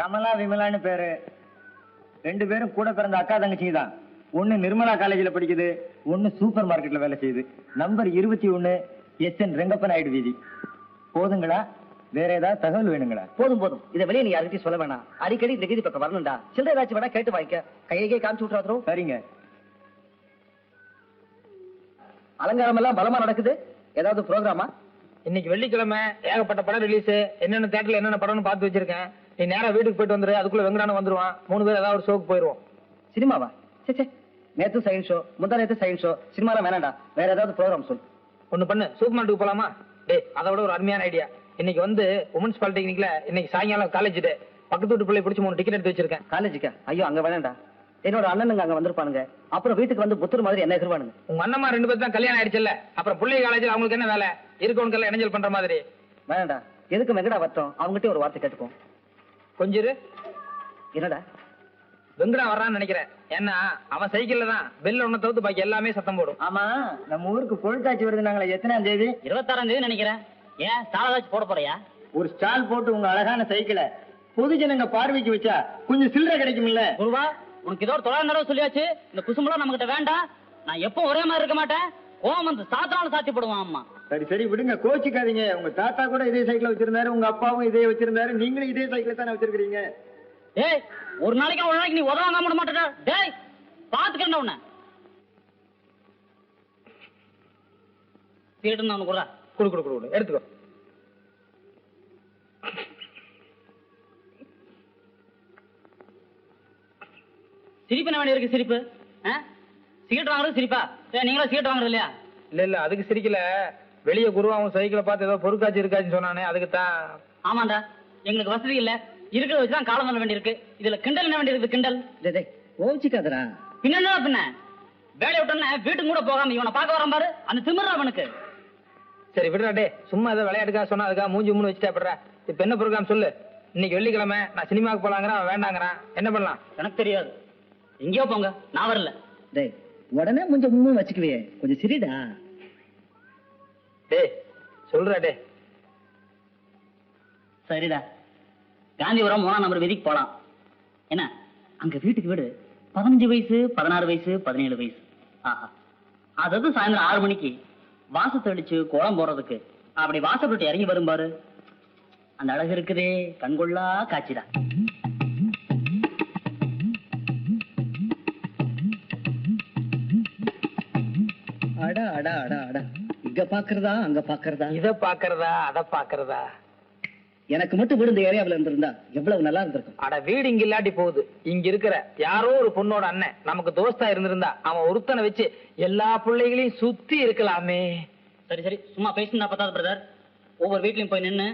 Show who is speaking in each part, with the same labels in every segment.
Speaker 1: கமலா விமலான்னு பேரு. ரெண்டு பேரும் கூட பிறந்த அக்கா தங்கச்சி தான் ஒண்ணு நிர்மலா காலேஜ்ல படிக்குது ஒண்ணு சூப்பர் மார்க்கெட்ல வேலை செய்யுது. நம்பர் இருபத்தி ஒண்ணு எஸ் என் ரெங்கப்ப நாயுடு வீதி. போதுங்களா? வேற ஏதாவது தகவல் வேணுங்களா?
Speaker 2: போதும் போதும். இதை வெளியே நீ யார்கிட்டயும் சொல்ல வேணாம். அடிக்கடி இந்த கீதி பக்கம் வரணும்டா. சில்லறை ஏதாச்சும் வேணா கேட்டு வாங்கிக்க. கையை காமிச்சு விட்டுறாதரும்
Speaker 1: சரிங்க.
Speaker 2: அலங்காரம் எல்லாம் பலமா நடக்குது. ஏதாவது ப்ரோக்ராமா
Speaker 3: இன்னைக்கு வெள்ளிக்கிழமை ஏகப்பட்ட படம் ரிலீஸ் என்னென்ன தேட்டர்ல என்னென்ன படம்னு பார்த்து வச்சிருக்கேன். நீ நேரா வீட்டுக்கு போயிட்டு வந்துரு அதுக்குள்ள வெங்கடான வந்துருவான். மூணு பேர் ஏதாவது ஒரு ஷோக்கு போயிருவோம்.
Speaker 2: சினிமாவா? சே சே நேத்து சயின்ஸ் ஷோ முந்தா நேத்து சயின்ஸ் ஷோ சினிமாலாம் வேணாம்டா. வேற ஏதாவது ப்ரோக்ராம் சொல்
Speaker 3: ஒண்ணு பண்ணு. சூப்பர் மார்க்கெட்டுக்கு போலாமா? டேய் அதை விட ஒரு அருமையான ஐடியா இன்னைக்கு வந்து உமன்ஸ் பாலிடெக்னிக்ல இன்னைக்கு சாயங்காலம் காலேஜ் டே பக்கத்து வீட்டு பிள்ளை பிடிச்சி மூணு டிக்கெட் எடுத்து வச்சிருக்கேன்.
Speaker 2: காலேஜுக்கா ஐயோ அங்க வேணாம்டா. என்னோட அண்ணனுங்க அங்க வந்திருப்பானுங்க. அப்புறம் வீட்டுக்கு வந்து புத்தர் மாதிரி என்ன எதிர்வானுங்க?
Speaker 3: உங்க அண்ணம்மா ரெண்டு பேரும் தான் கல்யாணம் ஆயிடுச்சுல்ல? அப்புறம் பிள்ளை காலேஜ்ல அவங்களுக்கு என்ன வேலை? இருக்கவனுக்கெல்லாம் இணைஞ்சல் பண்ற மாதிரி.
Speaker 2: வேணாம்டா எதுக்கு வெங்கடா வரட்டும்? அவங்ககிட்ட ஒரு வார்த்தை கேட்டுப்போம்
Speaker 3: கொஞ்சம் இரு.
Speaker 2: என்னடா?
Speaker 3: வெங்கடா வர்றான்னு நினைக்கிறேன். ஏன்னா அவன் சைக்கிள்ல தான் பெல் ஒண்ணு தவிர்த்து பாக்கி எல்லாமே சத்தம் போடும்.
Speaker 1: ஆமா நம்ம ஊருக்கு பொருட்காட்சி வருது நாங்களே. எத்தனாம் தேதி?
Speaker 4: இருபத்தாறாம் தேதி நினைக்கிறேன். ஏன் சாலதாச்சு போட போறியா?
Speaker 1: ஒரு ஸ்டால் போட்டு உங்க அழகான சைக்கிளை பொதுஜனங்க பார்வைக்கு வச்சா கொஞ்சம் சில்லறை கிடைக்கும்ல?
Speaker 4: குருவா உனக்கு இதோட தொள்ளாயிரம் தடவை சொல்லியாச்சு இந்த குசும்பலாம் நம்ம கிட்ட வேண்டாம். நான் எப்போ ஒரே மாதிரி இருக்க மாட்டேன். கோவம் வந்து சாத்தினாலும் சாத்தி போடுவான் அம்மா.
Speaker 1: சரி சரி விடுங்க. கோச்சிக்காதீங்க. உங்க தாத்தா கூட இதே சைக்கிள் வச்சிருந்தாரு உங்க அப்பாவும் இதே வச்சிருந்தாரு. நீங்களும் இதே சைக்கிள் தானே வச்சிருக்கீங்க
Speaker 4: டேய் ஒரு நாளைக்கு ஒரு நாளைக்கு நீ உதவாங்க விட மாட்டேடா. டேய் பாத்துக்கிறேன் உன்னை. சீட்டு நான் கூட
Speaker 3: குடு குடு குடு குடு. எடுத்துக்கோ.
Speaker 4: சிரிப்பு என்ன இருக்கு சிரிப்பு? சிகரெட் வாங்குறது சிரிப்பா? சரி நீங்களும் சிகரெட் வாங்குறது இல்லையா?
Speaker 3: இல்ல இல்ல அதுக்கு சிரிக்கல. வெளிய குருவாவும் சைக்கிளை பார்த்து ஏதோ பொருட்காட்சி இருக்காச்சுன்னு சொன்னானே அதுக்கு தான்.
Speaker 4: ஆமாண்டா. எங்களுக்கு வசதி இல்ல. இருக்கிறத வச்சுதான் காலம் பண்ண வேண்டியிருக்கு. இதுல கிண்டல் என்ன வேண்டியிருக்கு கிண்டல்?
Speaker 2: கோவிச்சுக்காதடா.
Speaker 4: பின்ன பின்ன? வேலையை விட்டோன்னே வீட்டுக்கு கூட போகாம இவனை பார்க்க வரான் பாரு. அந்த திமிரா அவனுக்கு.
Speaker 3: சரி விடுறா டே சும்மா ஏதோ விளையாட்டுக்கா சொன்னா அதுக்காக மூஞ்சி மூணு வச்சுட்டா விடுறா இப்ப என்ன ப்ரோக்ராம் சொல்லு? இன்னைக்கு வெள்ளிக்கிழமை நான் சினிமாவுக்கு போலாங்கிறான் அவன் வேண்டாங்கிறான். என்ன பண்ணலாம்?
Speaker 4: எனக்கு தெரியாது. எங்கேயோ போங்க நான் வரல.
Speaker 2: டேய் உடனே கொஞ்சம் முன்னும் வச்சுக்குவே கொஞ்சம் சிரிடா.
Speaker 3: டேய் சொல்றா டே
Speaker 4: சரிடா. காந்திபுரம் மூணாம் நம்பர் வீதிக்கு போலாம். என்ன? அங்க வீட்டுக்கு வீடு. பதினஞ்சு வயசு பதினாறு வயசு பதினேழு வயசு. ஆஹா. அதாவது சாயந்தரம் ஆறு மணிக்கு. வாச தெளிச்சு கோலம் போடுறதுக்கு. அப்படி வாசப்பட்டு இறங்கி வரும் பாரு. அந்த அழகு இருக்குதே கண்கொள்ளா காட்சிடா
Speaker 2: அடா அடா அடா. இங்க பாக்குறதா அங்க பாக்குறதா?
Speaker 3: இத பாக்குறதா அத பாக்குறதா?
Speaker 2: எனக்கு மட்டும் வீடு இந்த ஏரியாவுல இருந்திருந்தா எவ்வளவு நல்லா இருந்திருக்கும்.
Speaker 3: அட வீடு இங்க இல்லாட்டி போகுது. இங்க இருக்கிற யாரோ ஒரு பொண்ணோட அண்ணன் நமக்கு தோஸ்தா இருந்திருந்தா அவன் ஒருத்தனை வச்சு எல்லா பிள்ளைகளையும் சுத்தி இருக்கலாமே.
Speaker 4: சரி சரி. சும்மா பேசினா பத்தாது பிரதர் ஒவ்வொரு வீட்லயும் போய் நின்னு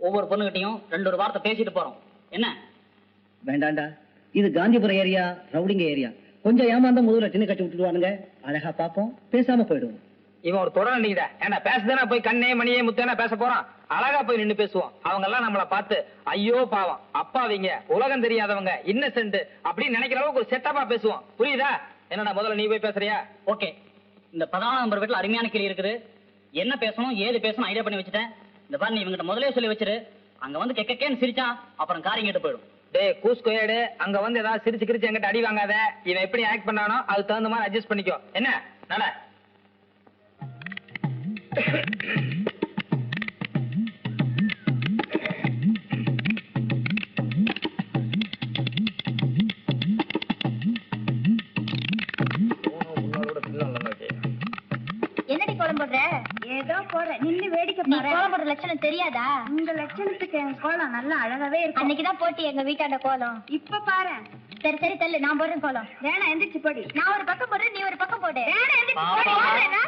Speaker 4: ஒவ்வொரு பொண்ணுகிட்டயும் ரெண்டு ஒரு வார்த்தை பேசிட்டு போறோம். என்ன?
Speaker 2: வேண்டாண்டா. இது காந்திபுரம் ஏரியா ரவுடிங்க ஏரியா. கொஞ்சம் ஏமாந்தா முதல்ல டின்னு கட்டி விட்டுடுவானுங்க. அழகா பாப்போம் பேசாம போயிடுவோம்.
Speaker 3: இவன் ஒரு தொடர் நினைக்கிற ஏன்னா பேசுதானே போய் கண்ணே மணியே முத்தேனா பேச போறான். அழகா போய் நின்னு பேசுவோம். அவங்க எல்லாம் நம்மள பார்த்து ஐயோ பாவம். அப்பாவிங்க உலகம் தெரியாதவங்க இன்னசென்ட் அப்படின்னு நினைக்கிற அளவுக்கு ஒரு செட்டப்பா பேசுவோம். புரியுதா? என்னடா முதல்ல நீ போய் பேசுறியா?
Speaker 4: ஓகே. இந்த பதினாலாம் நம்பர் வீட்டுல அருமையான கிளி இருக்குது. என்ன பேசணும் ஏது பேசணும் ஐடியா பண்ணி வச்சுட்டேன். இந்த பாரு நீ இவங்கிட்ட முதலே சொல்லி வச்சிரு. அங்க வந்து கெக்கேன்னு சிரிச்சான் அப்புறம் காரியம் கேட்டு போயிடும்.
Speaker 3: டேய் கூஸ்கோயடு அங்க வந்து ஏதாவது சிரிச்சு கிரிச்சு எங்கிட்ட அடி வாங்காத. இவன் எப்படி ஆக்ட் பண்ணானோ அதுக்கு தகுந்த மாதிரி அட்ஜஸ்ட் பண்ணிக்கோ. என்ன? நட
Speaker 5: நின்னு வேடிக்கை பாரு கோலம் போடுற லட்சணம் தெரியாதா? உங்க லட்சணத்துக்கு என் கோலம் நல்லா அழகாவே இருக்கும். அன்னைக்கு தான் போட்டி எங்க வீட்டாண்ட கோலம். இப்ப பாரு. சரி சரி தள்ளு. நான் போடுறேன் கோலம். வேணா எந்திரிச்சு போடி. நான் ஒரு பக்கம் போடுறேன் நீ ஒரு பக்கம் போடு. வேணா எந்திரிச்சு போடி. போடுறேனா?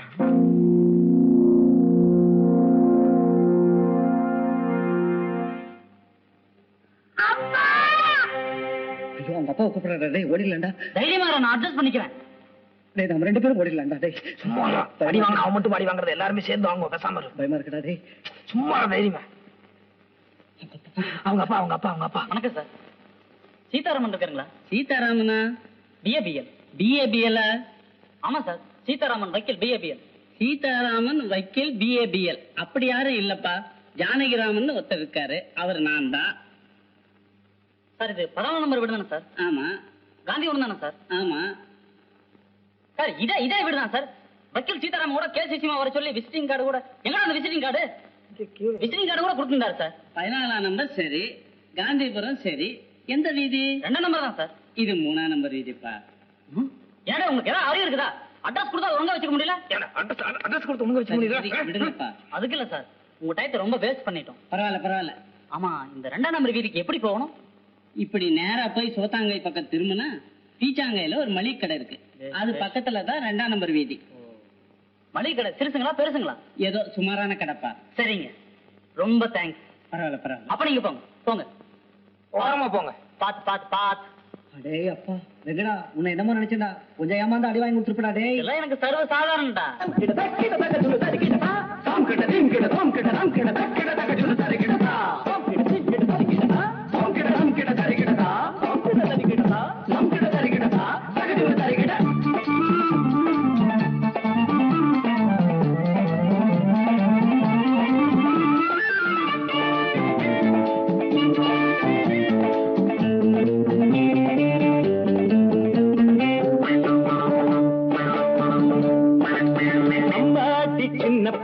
Speaker 2: அப்பாவை கூப்பிடுறா டேய் ஓடிடலாம்டா.
Speaker 4: தைரியமா நான் அட்ஜஸ்ட் பண்ணிக்கிறேன்
Speaker 2: டேய் நம்ம ரெண்டு பேரும் ஓடிடலாம்டா டேய்.
Speaker 3: சும்மா. அடி வாங்க அவன் மட்டும் அடி வாங்குறது எல்லாருமே சேர்ந்து வாங்குவோம் பேசாம இரு.
Speaker 2: பயமா இருக்குடா டேய்.
Speaker 3: சும்மா தைரியமா. அவங்க அப்பா அவங்க அப்பா அவங்க அப்பா.
Speaker 4: வணக்கம் சார். சீதாராமன் இருக்காருங்களா?
Speaker 2: சீதாராமனா?
Speaker 4: பிஏபிஎல் பிஏபிஎல் ஆமா சார் சீதாராமன் வக்கீல் பிஏபிஎல்
Speaker 6: சீதாராமன் வக்கீல் பிஏபிஎல் அப்படி யாரும் இல்லப்பா. ஜானகிராமன் ஒருத்தர் இருக்காரு. அவர் நான் தான்
Speaker 4: சார் இது பதினாலாம் நம்பர் வீடு தானே சார்?
Speaker 6: ஆமா.
Speaker 4: காந்தி ஒன்று தானே சார்?
Speaker 6: ஆமா.
Speaker 4: சார் இதே இதே வீடு தான் சார். வக்கீல் சீதாராமன் கூட கேஸ் விஷயமா வர சொல்லி விசிட்டிங் கார்டு கூட எங்கடா அந்த விசிட்டிங் கார்டு விசிட்டிங் கார்டு கூட கொடுத்துருந்தாரு சார்.
Speaker 6: பதினாலாம் நம்பர் சரி காந்திபுரம் சரி. எந்த வீதி?
Speaker 4: ரெண்டாம் நம்பர் தான் சார்.
Speaker 6: இது மூணாம் நம்பர் வீதிப்பா.
Speaker 4: ஏடா உங்களுக்கு ஏதாவது அறிவு இருக்குதா? அட்ரஸ் கொடுத்தா ஒழுங்கா வச்சுக்க முடியல?
Speaker 3: அட்ரஸ் கொடுத்து உங்க வச்சு
Speaker 6: சரி, சரி, விடுங்கப்பா.
Speaker 4: அதுக்கு இல்ல சார். உங்க டயத்தை ரொம்ப வேஸ்ட் பண்ணிட்டோம்.
Speaker 6: பரவாயில்ல பரவாயில்ல.
Speaker 4: ஆமா இந்த ரெண்டாம் நம்பர் வீதிக்கு எப்படி போகணும்?
Speaker 6: இப்படி நேரா போய் சோத்தாங்கை பக்கம் திரும்பினா பீச்சாங்கையில ஒரு மளிகை கடை இருக்கு. அது பக்கத்துல தான் ரெண்டாம் நம்பர் வீதி
Speaker 4: மளிகை கடை சிறுசுங்களா பெருசுங்களா
Speaker 6: ஏதோ சுமாரான கடைப்பா
Speaker 4: சரிங்க ரொம்ப தேங்க்ஸ்
Speaker 6: பரவாயில்ல பரவாயில்ல
Speaker 4: அப்ப நீங்க போங்க போங்க
Speaker 3: ஓரமா போங்க
Speaker 4: பாத்து பாத்து பாத்து
Speaker 2: அடே அப்பா வெங்கடா உன்னை என்னமோ நினைச்சேன்டா கொஞ்சம் ஏமாந்து அடி வாங்கி கொடுத்துருப்படா டேய்
Speaker 4: இதெல்லாம் எனக்கு சர்வ சாதாரணடா
Speaker 7: அம்மாடி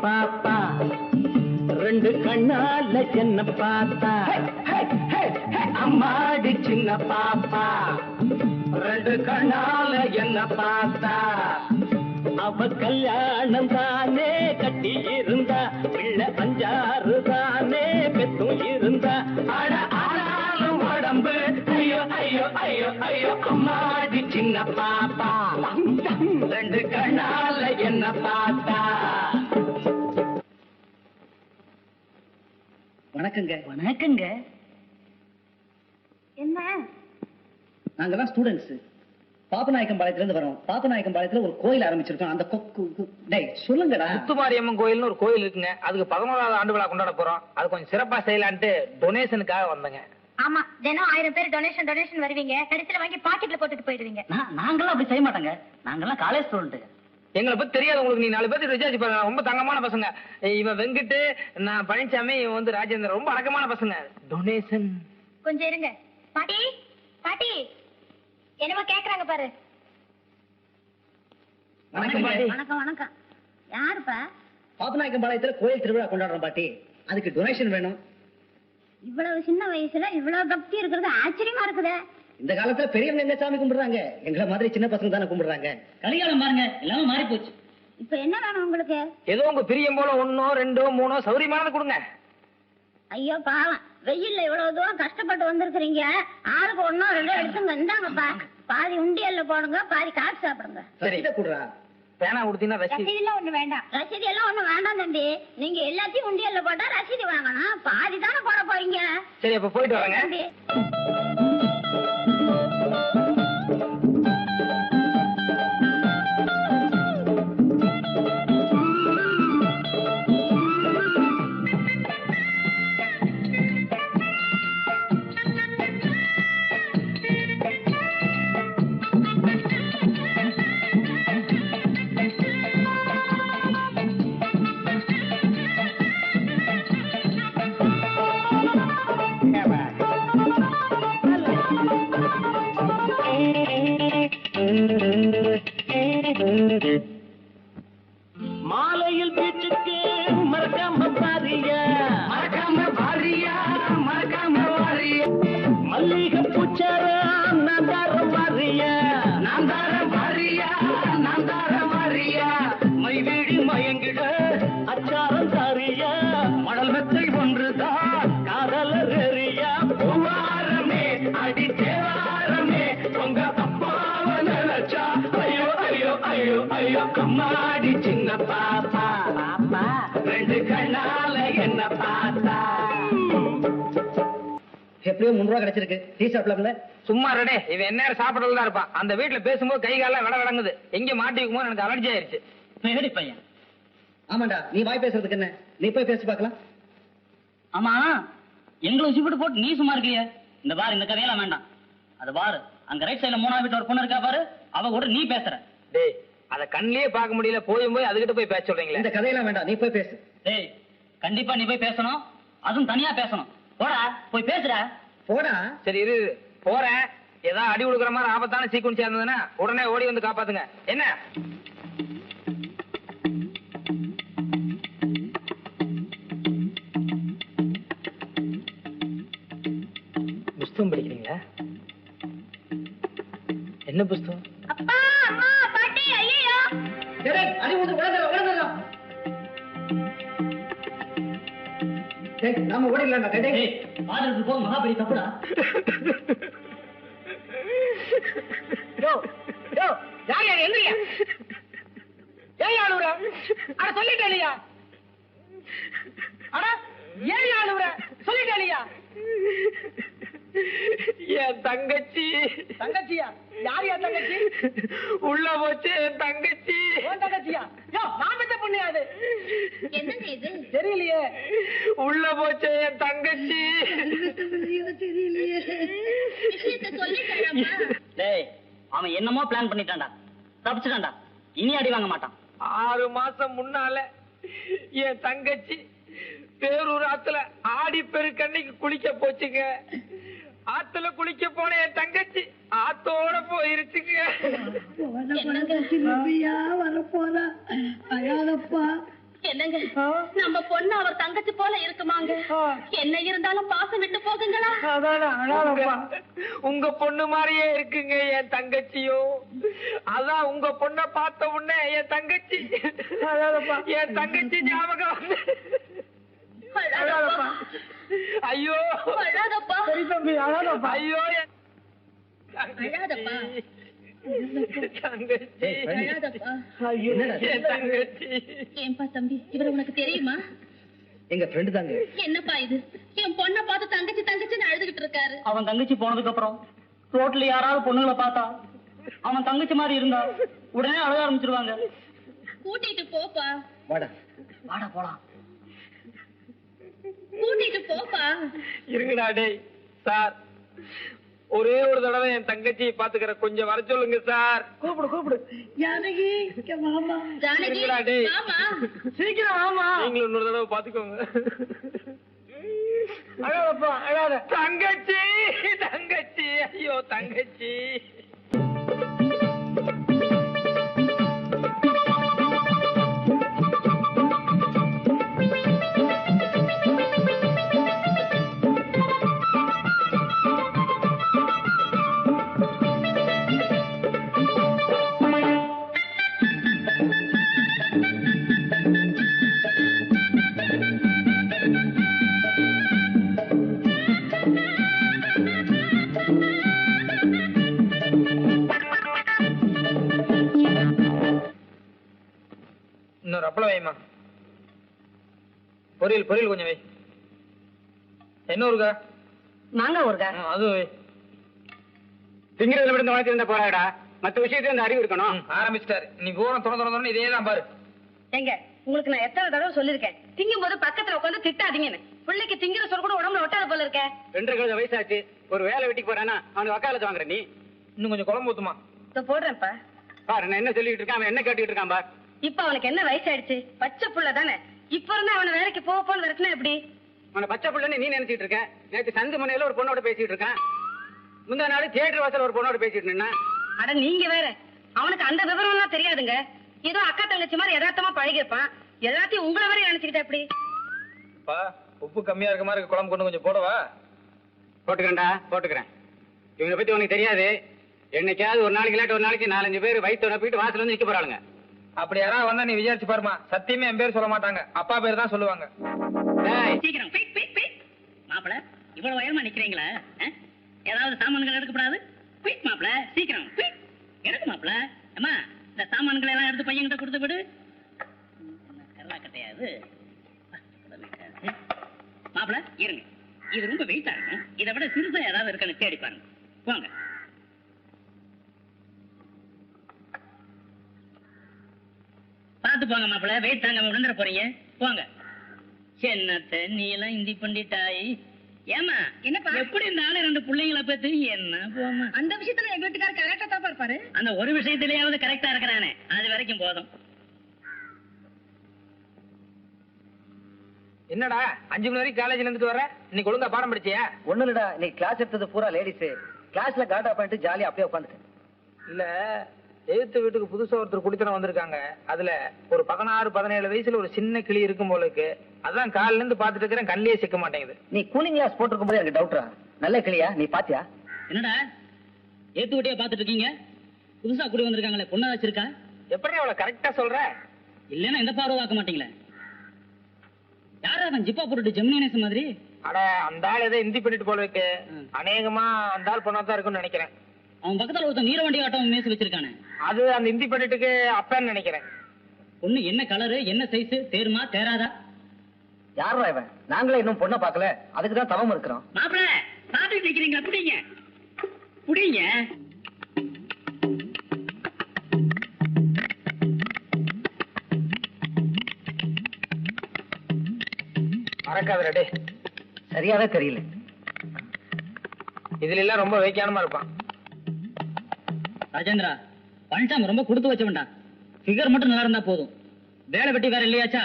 Speaker 7: பாப்பா. ரெண்டு கண்ணால என்ன பார்த்தா. அம்மாடி சின்ன பாப்பா. ரெண்டு கண்ணால என்ன பார்த்தா. அவ கல்யாணம் தானே கட்டி இருந்தா பிள்ளை அஞ்சாறு தானே பெத்தும் இருந்தா. அட ஆனாலும் உடம்பு ஐயோ ஐயோ ஐயோ ஐயோ அம்மாடி சின்ன பாப்பா. ரெண்டு கண்ணால என்ன பார்த்தா.
Speaker 2: வணக்கங்க.
Speaker 4: வணக்கங்க.
Speaker 5: என்ன?
Speaker 2: நாங்கெல்லாம் ஸ்டூடெண்ட்ஸ் பாப்பநாயக்கம் பாளையத்துல இருந்து வரோம். பாப்பநாயக்கம் பாளையத்துல ஒரு கோயில் ஆரம்பிச்சிருக்கோம். அந்த கொக்கு டேய் சொல்லுங்கடா.
Speaker 3: முத்துமாரியம்மன் கோயில்னு ஒரு கோயில் இருக்குங்க. அதுக்கு பதினோராவது ஆண்டு விழா கொண்டாட போறோம். அது கொஞ்சம் சிறப்பா செய்யலான்ட்டு டொனேஷனுக்காக வந்தேங்க.
Speaker 5: ஆமா தினம் ஆயிரம் பேர் டொனேஷன் டொனேஷன் வருவீங்க. கடைசியில வாங்கி பாக்கெட்ல போட்டுட்டு போயிடுவீங்க.
Speaker 4: நான் நாங்களாம் அப்படி செய்ய மாட்டோங்க. நாங்கெல்லாம் காலேஜ் ஸ்டூடெண்ட்
Speaker 3: எங்களை பத்தி தெரியாது உங்களுக்கு. நீ நாலு பேருக்கு விசாரிச்சு பாருங்க ரொம்ப தங்கமான பசங்க. இவன் வெங்கிட்டு நான் பழனிசாமி இவன் வந்து ராஜேந்திரன். ரொம்ப அடக்கமான பசங்க. டொனேஷன்
Speaker 5: கொஞ்சம் இருங்க. பாட்டி பாட்டி. என்னமோ கேக்குறாங்க பாரு.
Speaker 2: வணக்கம் பாட்டி.
Speaker 5: வணக்கம் வணக்கம். யாருப்பா?
Speaker 2: பாப்பநாயக்கம் பாளையத்துல கோயில் திருவிழா கொண்டாடுறோம் பாட்டி. அதுக்கு டொனேஷன் வேணும்.
Speaker 5: இவ்வளவு சின்ன வயசுல இவ்வளவு பக்தி இருக்கிறது ஆச்சரியமா இருக்குதே.
Speaker 2: இந்த காலத்துல பெரியவங்க எங்க சாமி கும்பிடுறாங்க? எங்களை மாதிரி சின்ன பசங்க தானே கும்பிடுறாங்க.
Speaker 4: கலிகாலம் பாருங்க எல்லாமே மாறி போச்சு
Speaker 5: இப்ப என்ன வேணும் உங்களுக்கு?
Speaker 3: ஏதோ உங்க பிரியம் போல ஒன்னோ ரெண்டோ மூணோ சௌரியமானது கொடுங்க.
Speaker 5: ஐயோ பாவம். வெயில்ல இவ்வளவு தூரம் கஷ்டப்பட்டு வந்திருக்கிறீங்க. ஆளுக்கு ஒன்னோ ரெண்டோ எடுத்துங்க இந்தாங்கப்பா. பாதி உண்டியல்ல போடுங்க பாதி காசு சாப்பிடுங்க.
Speaker 3: சரி.
Speaker 2: குடுறா.
Speaker 3: பேனா கொடுத்தீங்கன்னா ரசி
Speaker 5: ரசீது எல்லாம் ஒண்ணு வேண்டாம். ரசீது எல்லாம் ஒண்ணு வேண்டாம் தம்பி. நீங்க எல்லாத்தையும் உண்டியல்ல போட்டா ரசீது வாங்கணும். பாதி தானே போட போறீங்க.
Speaker 3: சரி அப்ப போயிட்டு வரேங்க.
Speaker 7: ஐயோ கம்மாடி சின்ன பாப்பா. பாப்பா. ரெண்டு கண்ணால என்ன பார்த்தா?
Speaker 2: எப்படியோ மூணு ரூபா கிடைச்சிருக்கு. டீ சாப்பிடலாம்ல?
Speaker 3: சும்மா ரெடே இவன் என்ன சாப்பிடறது தான் இருப்பான். அந்த வீட்டுல பேசும்போது கை காலம் விட விளங்குது. எங்க மாட்டி வைக்குமோ எனக்கு அலர்ஜி ஆயிருச்சு.
Speaker 4: மேடி பையன்?
Speaker 2: ஆமாண்டா நீ வாய் பேசுறதுக்கு என்ன? நீ போய் பேசி பார்க்கலாம்.
Speaker 4: ஆமா எங்களை உச்சிப்பிட்டு போட்டு நீ சும்மா இருக்கிய. இந்த பாரு இந்த கதையெல்லாம் வேண்டாம். அது பாரு அங்க ரைட் சைடுல மூணாவது வீட்டுல ஒரு பொண்ணு இருக்கா பாரு? அவ கூட நீ பேசுற.
Speaker 3: டேய் அத கண்ணிலேயே பார்க்க முடியல போயும் போய் அதுகிட்ட போய் பேச சொல்றீங்களே.
Speaker 2: இந்த கதையெல்லாம் வேண்டாம் நீ போய் பேசு.
Speaker 4: டேய் கண்டிப்பா நீ போய் பேசணும். அதுவும் தனியா பேசணும். போடா போய் பேசுடா.
Speaker 2: போடா.
Speaker 3: சரி இரு. போறேன். ஏதாவது அடி கொடுக்குற மாதிரி ஆபத்தான சீக்குவன்ஸ் இருந்ததுன்னா உடனே ஓடி வந்து காப்பாத்துங்க. என்ன? புஸ்தகம் படிக்கிறீங்களா? என்ன புஸ்தகம்?
Speaker 8: அப்பா அம்மா
Speaker 2: வந்து உடனே உடனே நாம ஓடிடலாம்
Speaker 9: டேய் பாடுறது போ மகா பெரிய தப்புடா.
Speaker 3: யார் எந்திரியா ஏன் ஆளுற அட சொல்லிட்டே இல்லையா? அட ஏன் ஆளுற சொல்லிட்டே இல்லையா? என் தங்கச்சி. தங்கச்சியா? யார் என் தங்கச்சி? உள்ள போச்சு என் தங்கச்சி. உன் தங்கச்சியா? யோ நான் பெற்ற பொண்ணு அது
Speaker 8: என்னங்க இது?
Speaker 3: தெரியலையே. உள்ள போச்சு என் தங்கச்சி.
Speaker 8: சொல்லிட்டேன்ப்பா
Speaker 9: டேய் அவன் என்னமோ பிளான் பண்ணிட்டான்டா. தப்பிச்சுட்டான்டா. இனி அடி வாங்க மாட்டான்.
Speaker 3: ஆறு மாசம் முன்னால என் தங்கச்சி பேரூர் ஆத்துல ஆடி பெருக்கன்னைக்கு குளிக்க போச்சுங்க. ஆத்துல குளிக்க போன என் தங்கச்சி. ஆத்தோட போயிருச்சுங்க.
Speaker 8: என்னங்க? நம்ம பொண்ணு அவர் தங்கச்சி போல இருக்குமாங்க? என்ன இருந்தாலும் பாசம் விட்டு போகுங்களா?
Speaker 3: உங்க- உங்க பொண்ணு மாதிரியே இருக்குங்க என் தங்கச்சியும் அதான் உங்க பொண்ண பார்த்த உடனே என் தங்கச்சி. என் தங்கச்சி ஞாபகம் வந்து
Speaker 8: அழாதப்பா.
Speaker 3: ஐயோ.
Speaker 8: அழாதப்பா.
Speaker 3: ஐயோ என்
Speaker 8: அழாதப்பா.
Speaker 3: தங்கச்சி.
Speaker 8: அழாதப்பா. தம்பி என்னப்பா இது? என் பொண்ணை பார்த்து தங்கச்சி தங்கச்சின்னு அழுதுகிட்டு இருக்காரு.
Speaker 9: அவன் தங்கச்சி போனதுக்கு அப்புறம் ரோட்ல யாராவது பொண்ணுங்களை பார்த்தா அவன் தங்கச்சி மாதிரி இருந்தா உடனே அழக ஆரம்பிச்சிருவாங்க.
Speaker 8: கூட்டிட்டு போப்பா.
Speaker 2: வாடா.
Speaker 9: வாடா போலாம்.
Speaker 8: கூட்டிட்டு போப்பா.
Speaker 3: இருங்கடா டேய் சார். ஒரே ஒரு தடவை என் தங்கச்சியை பாத்துக்கிற கொஞ்சம் வர சொல்லுங்க சார். கூப்பிடு கூப்பிடு.
Speaker 8: ஜானகி
Speaker 3: இருங்கடா டேய்.
Speaker 8: வாமா
Speaker 3: சீக்கிரம் ஆமா நீங்களும் இன்னொரு தடவை பாத்துக்கோங்க அழாதப்பா அழாத. தங்கச்சி தங்கச்சி ஐயோ தங்கச்சி. பொரியல் பொரியல் கொஞ்சம் வை. என்ன ஊருக்கா?
Speaker 10: மாங்காய் ஊறுகா
Speaker 3: ஆ, அதுவும் வை.
Speaker 11: திங்கிறதுல விழுந்து வளர்த்திருந்த போறாடா மத்த விஷயத்துல இந்த அறிவு இருக்கணும்.
Speaker 3: ஆரம்பிச்சிட்டாரு. நீ பூரா துற துற துறன்னு இதே தான் பாரு.
Speaker 10: எங்க? உங்களுக்கு நான் எத்தனை தடவை சொல்லிருக்கேன் திங்கும் போது பக்கத்துல உட்காந்து திட்டாதீங்கன்னு. பிள்ளைக்கு திங்கிற சொல் கூட உடம்புல ஒட்டாத போல இருக்க.
Speaker 11: ரெண்டரை கழுத வயசாச்சு. ஒரு வேலை வெட்டிக்கு போறானா அவனுக்கு வக்காலத்து வாங்குற நீ.
Speaker 3: இன்னும் கொஞ்சம் குழம்பு ஊத்துமா?
Speaker 10: இதோ போடுறேன்ப்பா.
Speaker 11: பாரு நான் என்ன சொல்லிட்டு இருக்கான் அவன் என்ன கேட்டுட்டு இருக்கான் பார்.
Speaker 10: இப்ப அவனுக்கு என்ன வயசாயிடுச்சு? பச்சை புள்ள தானே. இப்ப இருந்தா அவனை வேலைக்கு போக போன்னு எப்படி?
Speaker 11: அவனை பச்சை பிள்ளைன்னு நீ நினைச்சிட்டு இருக்க. நேற்று சந்து மனையில ஒரு பொண்ணோட பேசிட்டு இருக்கான். முந்தா நாள் தியேட்டர் வாசல் ஒரு பொண்ணோட பேசிட்டு நின்னா.
Speaker 10: அட நீங்க வேற. அவனுக்கு அந்த விவரம் எல்லாம் தெரியாதுங்க. ஏதோ அக்கா தங்கச்சி மாதிரி யதார்த்தமா பழகிருப்பான் எல்லாத்தையும் உங்களை வரை நினைச்சுக்கிட்ட எப்படி?
Speaker 3: பா உப்பு கம்மியா இருக்க மாதிரி இருக்கு குழம்பு கொண்டு கொஞ்சம் போடவா?
Speaker 11: போட்டுக்கிறேன்டா போட்டுக்கிறேன். இவனை பத்தி உனக்கு தெரியாது. என்னைக்காவது ஒரு நாளைக்கு இல்லாட்டி ஒரு நாளைக்கு நாலஞ்சு பேர் வயிற்று போயிட்டு வாசல் வந்து நிக்க போறாளுங்க.
Speaker 3: அப்படி யாராவது வந்தா நீ விசாரிச்சு பாருமா சத்தியமே என் பேர் சொல்ல மாட்டாங்க. அப்பா பேர் தான் சொல்லுவாங்க.
Speaker 4: சீக்கிரம். குயிக் மாப்பிள இவ்வளவு உயரமா நிக்கிறீங்களா ஏதாவது சாமான்கள் எடுக்கப்படாது? குயிக் மாப்பிள சீக்கிரம். குயிக் எடுக்கு மாப்பிள. அம்மா இந்த சாமான்களை எல்லாம் எடுத்து பையன்கிட்ட கொடுத்து விடு கரலா கிடையாது மாப்பிள இருங்க. இது ரொம்ப வெயிட்டா இருக்கும். இதை விட சிறுசா ஏதாவது இருக்கான்னு தேடி பாருங்க. போங்க. பார்த்து போங்க மாப்பிள வெயிட் தாங்க விழுந்துட போறீங்க. போங்க. என்னத்த நீ எல்லாம் இந்தி பண்ணிட்டாய் ஏமா
Speaker 10: என்னப்பா?
Speaker 4: எப்படி இருந்தாலும் ரெண்டு பிள்ளைங்களை பத்தி என்ன போமா
Speaker 10: அந்த விஷயத்துல எங்க வீட்டுக்காரர் கரெக்டா தான் இருப்பாரு
Speaker 4: அந்த ஒரு விஷயத்திலேயாவது கரெக்டா இருக்கிறானே. அது வரைக்கும் போதும்.
Speaker 3: என்னடா அஞ்சு மணி வரைக்கும் காலேஜ்ல இருந்துட்டு வர? இன்னைக்கு ஒழுங்கா பாடம் படிச்சியா?
Speaker 2: ஒண்ணு இல்லடா இன்னைக்கு கிளாஸ் எடுத்தது பூரா லேடிஸ் கிளாஸ்ல காட்டா பண்ணிட்டு ஜாலியா அப்படியே உட்காந்துட்டேன்.
Speaker 3: இல்ல எழுத்து வீட்டுக்கு புதுசா ஒருத்தர் குடித்தனம் வந்திருக்காங்க. அதுல ஒரு பதினாறு பதினேழு வயசுல ஒரு சின்ன கிளி இருக்கும் போல இருக்கு. அதான் காலையில இருந்து பாத்துட்டு இருக்கிறேன் கண்ணிலே சிக்க மாட்டேங்குது.
Speaker 2: நீ கூலிங் கிளாஸ் போட்டிருக்கும் போது எனக்கு டவுட்ரா நல்ல கிளியா? நீ பாத்தியா?
Speaker 4: என்னடா? ஏத்து விட்டியா பாத்துட்டு இருக்கீங்க? புதுசா குடி வந்திருக்காங்களே பொண்ணா வச்சிருக்கா
Speaker 3: எப்படி அவ்வளவு கரெக்டா சொல்ற?
Speaker 4: இல்லைன்னா எந்த பார்வை பார்க்க மாட்டீங்களே. யாரா அவன் ஜிப்பா போட்டுட்டு ஜெமினேசன் மாதிரி?
Speaker 3: அட அந்த ஆள் ஏதோ இந்தி பண்ணிட்டு போல இருக்கு. அநேகமா அந்த ஆள் பொண்ணா தான் இருக்கும்னு நினைக்கிறேன்.
Speaker 4: அவன் பக்கத்துல ஒருத்தன் நீர வண்டி ஆட்டம் மேசு வச்சிருக்கானே.
Speaker 3: அது அந்த இந்தி பண்ணிட்டுக்கு அப்பன்னு நினைக்கிறேன்.
Speaker 4: பொண்ணு என்ன கலரு என்ன சைஸ் தேருமா தேராதா?
Speaker 2: யாரா இவன்? நாங்களே இன்னும் பொண்ணை பார்க்கல. அதுக்கு தான் தவம் இருக்கிறோம்.
Speaker 4: மாப்பிள சாப்பிட்டு நிக்கிறீங்களா புடிங்க. புடிங்க.
Speaker 3: மறக்காதடா
Speaker 2: சரியாவே தெரியல.
Speaker 3: இதுல எல்லாம் ரொம்ப வைக்கானமா இருப்பான்.
Speaker 4: ராஜேந்திரா பழனிசாமி ரொம்ப கொடுத்து வச்சவன்டா. ஃபிகர் மட்டும் நல்லா இருந்தா போதும். வேலை வெட்டி வேற இல்லையாச்சா?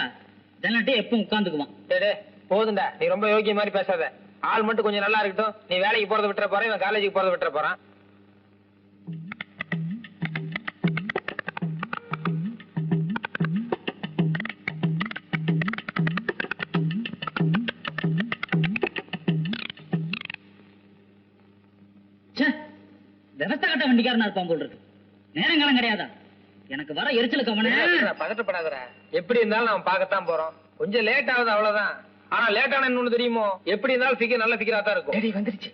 Speaker 4: ஜன்னட்டே எப்பவும் உட்காந்துக்குவான்
Speaker 3: டே டேய், போதும்டா. நீ ரொம்ப யோகிய மாதிரி பேசாத. ஆள் மட்டும் கொஞ்சம் நல்லா இருக்கட்டும். நீ வேலைக்கு போறத விட்டுற போறேன் இவன் காலேஜுக்கு போறது விட்டுற போறான்.
Speaker 4: விவசாய கட்ட வண்டிக்காரனா இருப்பான் போல் இருக்கு நேரங்காலம் கிடையாதா? எனக்கு வர எரிச்சலுக்கு அவனே
Speaker 3: பதட்டப்படாதடா. எப்படி இருந்தாலும் நம்ம பார்க்கத்தான் போறோம். கொஞ்சம் லேட் ஆகுது அவ்வளவுதான். ஆனா லேட் ஆன இன்னொன்னு தெரியுமோ? எப்படி இருந்தாலும் ஃபிகர் நல்ல ஃபிகரா தான் இருக்கும்
Speaker 2: வந்துருச்சு.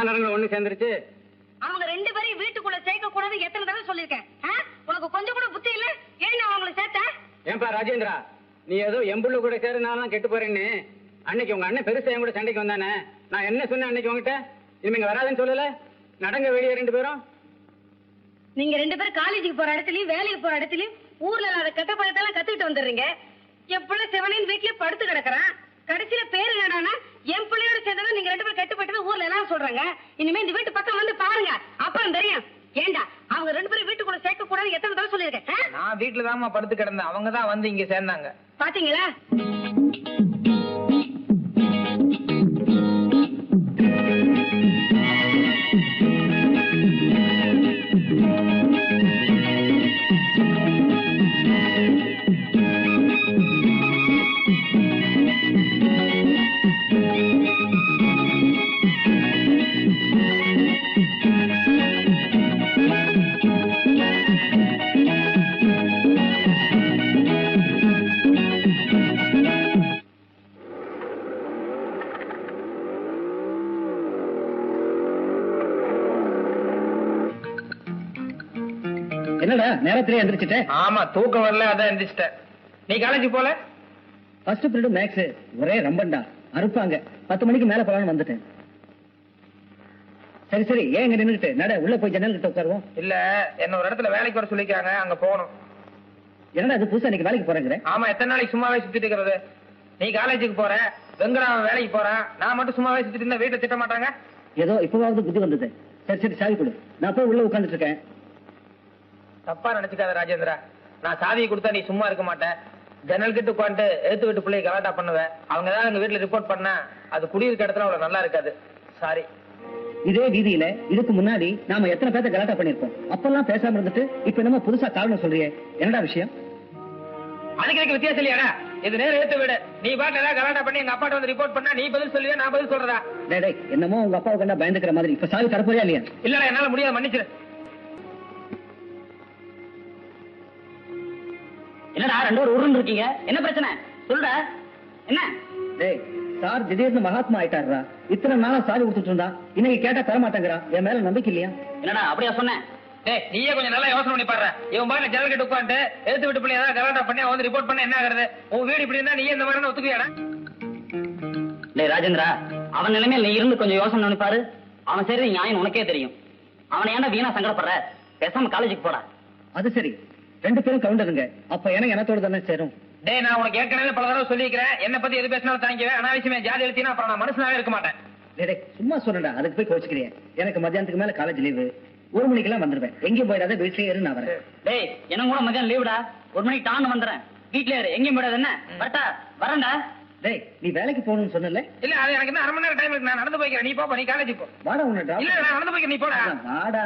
Speaker 3: வாகனங்கள் ஒண்ணு சேர்ந்துருச்சு.
Speaker 10: அவங்க ரெண்டு பேரையும் வீட்டுக்குள்ள சேர்க்க கூடாது எத்தனை தடவை சொல்லிருக்கேன்? உனக்கு கொஞ்சம் கூட புத்தி இல்ல? ஏன் நான் அவங்களை சேர்த்தேன்?
Speaker 3: ஏன்பா ராஜேந்திரா நீ ஏதோ எம்புள்ள கூட சேருனாலும் கெட்டு போறேன்னு. அன்னைக்கு உங்க அண்ணன் பெருசா என் கூட சண்டைக்கு வந்தானே? நான் என்ன சொன்னேன் அன்னைக்கு உங்ககிட்ட இனிமே வராதுன்னு சொல்லல? நடங்க வெளியே ரெண்டு பேரும்.
Speaker 10: நீங்க ரெண்டு பேரும் காலேஜுக்கு போற இடத்துலயும் வேலைக்கு போற இடத்துலயும் ஊர்ல இல்லாத கெட்ட பழத்தெல்லாம் கத்துக்கிட்டு வந்துடுறீங்க. என் பிள்ளை செவனின் வீட்லயே படுத்து கிடக்குறான். கடைசியில பேரு என்னடான்னா என் பிள்ளையோட சேர்ந்ததும் நீங்க ரெண்டு பேரும் கெட்டுப்பட்டது ஊர்ல எல்லாம் சொல்றாங்க. இனிமே இந்த வீட்டு பக்கம் வந்து பாருங்க. அப்புறம் தெரியும். ஏண்டா அவங்க ரெண்டு பேரும் வீட்டுக்குள்ள சேர்க்க கூடாது எத்தனை தடவை சொல்லியிருக்கேன் ஆ?
Speaker 3: நான் வீட்டுல தான்மா படுத்து கிடந்தேன். அவங்க தான் வந்து இங்க சேர்ந்தாங்க.
Speaker 10: பாத்தீங்களா?
Speaker 2: என்னடா நேரத்திலே எந்திரிச்சிட்ட
Speaker 3: ஆமா தூக்கம் வரல அதான் எந்திரிச்சிட்டேன். நீ காலேஜ் போல?
Speaker 2: ஃபர்ஸ்ட் பீரியட் மேக்ஸ் ஒரே ரம்பண்டா அறுப்பாங்க. பத்து மணிக்கு மேல போலான்னு வந்துட்டேன். சரி சரி. ஏன் இங்க நின்னுட்டு நட உள்ள போய் ஜன்னல் கிட்ட உட்காருவோம்.
Speaker 3: இல்ல என்ன ஒரு இடத்துல வேலைக்கு வர சொல்லிருக்காங்க அங்க போகணும்.
Speaker 2: என்னடா அது புதுசா இன்னைக்கு வேலைக்கு போறேங்கிற?
Speaker 3: ஆமா எத்தனை நாளைக்கு சும்மாவே சுத்திட்டு இருக்கிறது? நீ காலேஜுக்கு போற வெங்கடாவன் வேலைக்கு போறான் நான் மட்டும் சும்மாவே சுத்திட்டு இருந்தா வீட்டை திட்ட மாட்டாங்க?
Speaker 2: ஏதோ இப்பவாவது புத்தி வந்தது. சரி சரி சாவி கொடு. நான் போய் உள்ள உட்கார்ந்துட்டு இருக்கேன்.
Speaker 3: தப்பா நினைச்சுக்காத ராஜேந்திரா. நான் சாவியை கொடுத்தா நீ சும்மா இருக்க மாட்டேன் ஜன்னல் கிட்ட உட்காந்து எடுத்து விட்டு பிள்ளைய கலாட்டா பண்ணுவேன் அவங்க ஏதாவது எங்க வீட்டுல ரிப்போர்ட் பண்ணா அது குடியிருக்க இடத்துல அவ்வளவு நல்லா இருக்காது. சாரி
Speaker 2: இதே வீதியில இதுக்கு முன்னாடி நாம எத்தனை பேர்த்த கலாட்டா பண்ணிருப்போம் அப்பெல்லாம் பேசாம இருந்துட்டு இப்ப என்னமோ புதுசா காரணம் சொல்றியே. என்னடா விஷயம்?
Speaker 3: அதுக்கு வித்தியாசம் இல்லையாடா? இது நேரம் ஏத்து விடு. நீ பாட்டு ஏதாவது கலாட்டா பண்ணி எங்க அப்பாட்ட வந்து ரிப்போர்ட் பண்ணா நீ பதில் சொல்லுவியா நான் பதில் சொல்றதா?
Speaker 2: டேய் என்னமோ உங்க அப்பாவுக்கு கண்டா பயந்துக்கிற மாதிரி. இப்ப சாவி தரப்போறியா இல்லையா?
Speaker 3: இல்லடா என்னால முடியாது மன்னிச்சிரு.
Speaker 4: என்னடா ரெண்டு பேரும் உருன்னு இருக்கீங்க? என்ன பிரச்சனை? சொல்லுடா என்ன?
Speaker 2: டேய் சார் திடீர்னு மகாத்மா ஆயிட்டாருடா. இத்தனை நாளா சாவி கொடுத்துட்டு இருந்தான் இன்னைக்கு கேட்டா தர மாட்டேங்கிறான் என் மேல நம்பிக்கை இல்லையா?
Speaker 4: என்னடா அப்படியா சொன்னேன்
Speaker 3: டேய் நீயே கொஞ்சம் நல்லா யோசனை பண்ணி பாரு இவன் பாருங்க ஜன்னல் கிட்ட உட்காந்து எடுத்து விட்டு பிள்ளை ஏதாவது கலாட்டா பண்ணி அவன் வந்து ரிப்போர்ட் பண்ண என்ன ஆகுறது? உன் வீடு இப்படி இருந்தா நீயே இந்த மாதிரி ஒத்துக்குவியாடா?
Speaker 4: டேய் ராஜேந்திரா அவன் நிலைமையில நீ இருந்து கொஞ்சம் யோசனை பண்ணி பாரு. அவன் சரி நியாயம் உனக்கே தெரியும். அவனை ஏன்டா வீணா சங்கடப்படுற? பேசாம காலேஜுக்கு போடா.
Speaker 2: அது சரி. ரெண்டு பேரும் கவுண்டருங்க அப்ப எனக்கு எனத்தோட தானே சேரும்?
Speaker 3: டேய் நான் உனக்கு ஏற்கனவே பல தடவை சொல்லிக்கிறேன் என்ன பத்தி எது பேசினாலும் தாங்கிவேன் அனாவசியமே ஜாதி எழுத்தினா அப்புறம் நான் மனுஷனாவே இருக்க மாட்டேன்.
Speaker 2: டேய், டேய், சும்மா சொல்லுடா அதுக்கு போய் கோச்சுக்கிறேன் எனக்கு மத்தியானத்துக்கு மேல காலேஜ் லீவு ஒரு மணிக்கெல்லாம் வந்துருவேன். எங்கேயும் போயிடாத வீட்லயே இரு நான் வரேன்.
Speaker 4: டேய் எனக்கு கூட மதியம் லீவுடா ஒரு மணிக்கு டான்னு வந்துடுறேன். வீட்லயே இரு. எங்கேயும் போயிடாது என்ன? வரட்டா? வரேன்டா.
Speaker 2: டேய் நீ வேலைக்கு போகணும்னு சொன்னல
Speaker 3: இல்ல அது எனக்கு இன்னும் அரை மணி நேரம் டைம் இருக்கு. நான் நடந்து போய்க்கிறேன். நீ போப்பா நீ காலேஜ் போ.
Speaker 2: வாடா உன்னை
Speaker 3: இல்ல நான் நடந்து போய்க்கிறேன். நீ போடா.
Speaker 2: வாடா.